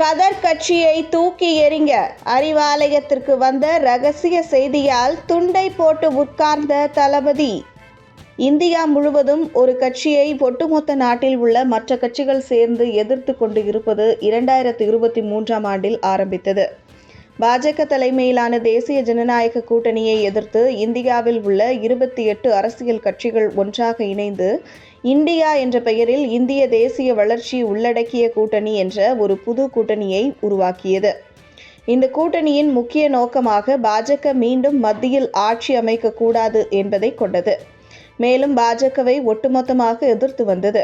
கதர் கட்சியை தூக்கி எறிங்க. அறிவாலயத்திற்கு வந்த ரகசிய செய்தியால் துண்டை போட்டு உட்கார்ந்த தளபதி. இந்தியா முழுவதும் ஒரு கட்சியை ஒட்டுமொத்த நாட்டில் உள்ள மற்ற கட்சிகள் சேர்ந்து எதிர்த்து கொண்டு இருப்பது இரண்டாயிரத்தி இருபத்தி மூன்றாம் ஆண்டில் ஆரம்பித்தது. பாஜக தலைமையிலான தேசிய ஜனநாயக கூட்டணியை எதிர்த்து இந்தியாவில் உள்ள இருபத்தி எட்டு அரசியல் கட்சிகள் ஒன்றாக இணைந்து இந்தியா என்ற பெயரில் இந்திய தேசிய வளர்ச்சி உள்ளடக்கிய கூட்டணி என்ற ஒரு புது கூட்டணியை உருவாக்கியது. இந்த கூட்டணியின் முக்கிய நோக்கமாக பாஜக மீண்டும் மத்தியில் ஆட்சி அமைக்கக்கூடாது என்பதை கொண்டது. மேலும் பாஜகவை ஒட்டுமொத்தமாக எதிர்த்து வந்தது.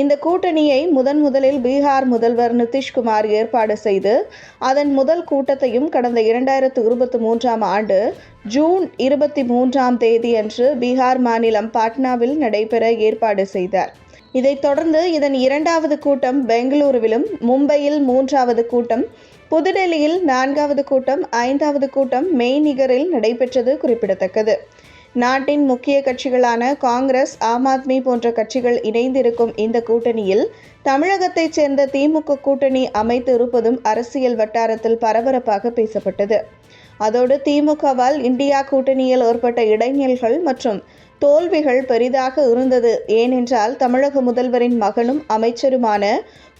இந்த கூட்டணியை முதன் முதலில் பீகார் முதல்வர் நிதிஷ்குமார் ஏற்பாடு செய்து அதன் முதல் கூட்டத்தையும் கடந்த இரண்டாயிரத்து இருபத்தி மூன்றாம் ஆண்டு ஜூன் இருபத்தி மூன்றாம் தேதி அன்று பீகார் மாநிலம் பாட்னாவில் நடைபெற ஏற்பாடு செய்தார். இதைத் தொடர்ந்து இதன் இரண்டாவது கூட்டம் பெங்களூருவிலும் மும்பையில் மூன்றாவது கூட்டம் புதுடெல்லியில் நான்காவது கூட்டம் ஐந்தாவது கூட்டம் மெய்நிகரில் நடைபெற்றது குறிப்பிடத்தக்கது. நாட்டின் முக்கிய கட்சிகளான காங்கிரஸ் ஆம் ஆத்மி போன்ற கட்சிகள் இணைந்திருக்கும் இந்த கூட்டணியில் தமிழகத்தைச் சேர்ந்த திமுக கூட்டணி அமைத்து இருப்பதும் அரசியல் வட்டாரத்தில் பரபரப்பாக பேசப்பட்டது. அதோடு திமுகவால் இந்தியா கூட்டணியில் ஏற்பட்ட இடைஞ்சல்கள் மற்றும் தோல்விகள் பெரிதாக இருந்தது. ஏனென்றால் தமிழக முதல்வரின் மகனும் அமைச்சருமான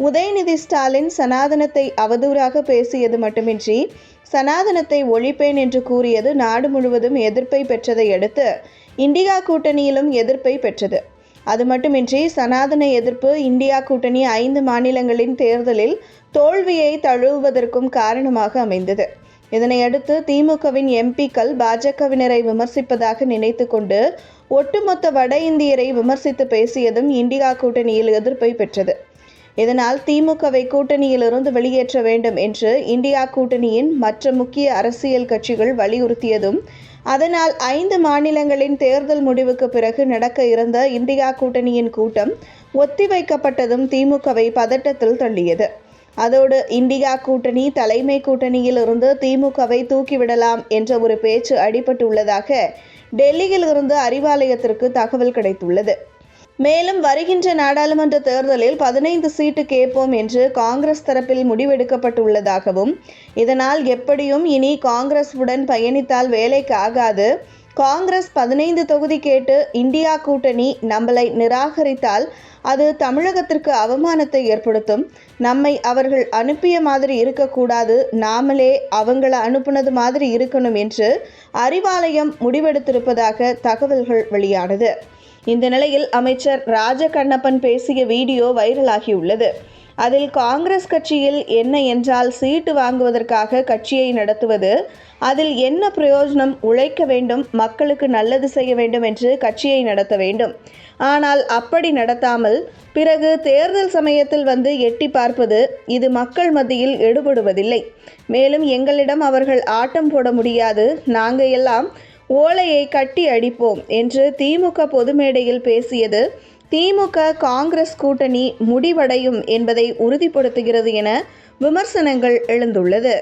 உதயநிதி ஸ்டாலின் சனாதனத்தை அவதூறாக பேசியது மட்டுமின்றி சனாதனத்தை ஒழிப்பேன் என்று கூறியது நாடு முழுவதும் எதிர்ப்பை பெற்றதை அடுத்து இந்தியா கூட்டணியிலும் எதிர்ப்பை பெற்றது. அது மட்டுமின்றி சனாதன எதிர்ப்பு இந்தியா கூட்டணி ஐந்து மாநிலங்களின் தேர்தலில் தோல்வியை தழுவுவதற்கும் காரணமாக அமைந்தது. இதனையடுத்து திமுகவின் எம்பிக்கள் பாஜகவினரை விமர்சிப்பதாக நினைத்து கொண்டு ஒட்டுமொத்த வட இந்தியரை விமர்சித்து பேசியதும் இந்தியா கூட்டணியில் எதிர்ப்பை பெற்றது. இதனால் திமுகவை கூட்டணியிலிருந்து வெளியேற்ற வேண்டும் என்று இந்தியா கூட்டணியின் மற்ற முக்கிய அரசியல் கட்சிகள் வலியுறுத்தியதும் அதனால் ஐந்து மாநிலங்களின் தேர்தல் முடிவுக்கு பிறகு நடக்க இருந்த இந்தியா கூட்டணியின் கூட்டம் ஒத்திவைக்கப்பட்டதும் திமுகவை பதட்டத்தில் தள்ளியது. அதோடு இந்தியா கூட்டணி தலைமை கூட்டணியில் இருந்து திமுகவை தூக்கிவிடலாம் என்ற ஒரு பேச்சு அடிபட்டுள்ளதாக டெல்லியில் இருந்து அறிவாலயத்திற்கு தகவல் கிடைத்துள்ளது. மேலும் வருகின்ற நாடாளுமன்ற தேர்தலில் பதினைந்து சீட்டு கேட்போம் என்று காங்கிரஸ் தரப்பில் முடிவெடுக்கப்பட்டுள்ளதாகவும் இதனால் எப்படியும் இனி காங்கிரஸ் உடன் பயணித்தால் வேலைக்கு ஆகாது காங்கிரஸ் பதினைந்து தொகுதி கேட்டு இந்தியா கூட்டணி நம்மளை நிராகரித்தால் அது தமிழகத்திற்கு அவமானத்தை ஏற்படுத்தும். நம்மை அவர்கள் அனுப்பிய மாதிரி இருக்கக்கூடாது. நாமளே அவங்கள அனுப்புனது மாதிரி இருக்கணும் என்று அறிவாலயம் முடிவெடுத்திருப்பதாக தகவல்கள் வெளியானது. இந்த நிலையில் அமைச்சர் ராஜகண்ணப்பன் பேசிய வீடியோ வைரலாகியுள்ளது. அதில் காங்கிரஸ் கட்சியில் என்ன என்றால் சீட்டு வாங்குவதற்காக கட்சியை நடத்துவது அதில் என்ன பிரயோஜனம் உழைக்க வேண்டும் மக்களுக்கு நல்லது செய்ய வேண்டும் என்று கட்சியை நடத்த வேண்டும். ஆனால் அப்படி நடத்தாமல் பிறகு தேர்தல் சமயத்தில் வந்து எட்டி பார்ப்பது இது மக்கள் மத்தியில் எடுபடுவதில்லை. மேலும் எங்களிடம் அவர்கள் ஆட்டம் போட முடியாது நாங்கள் எல்லாம் ஓலையை கட்டி அடிப்போம் என்று திமுக பொது மேடையில் பேசியது திமுக காங்கிரஸ் கூட்டணி முடிவடையும் என்பதை உறுதிப்படுத்துகிறது என விமர்சனங்கள் எழுந்துள்ளது.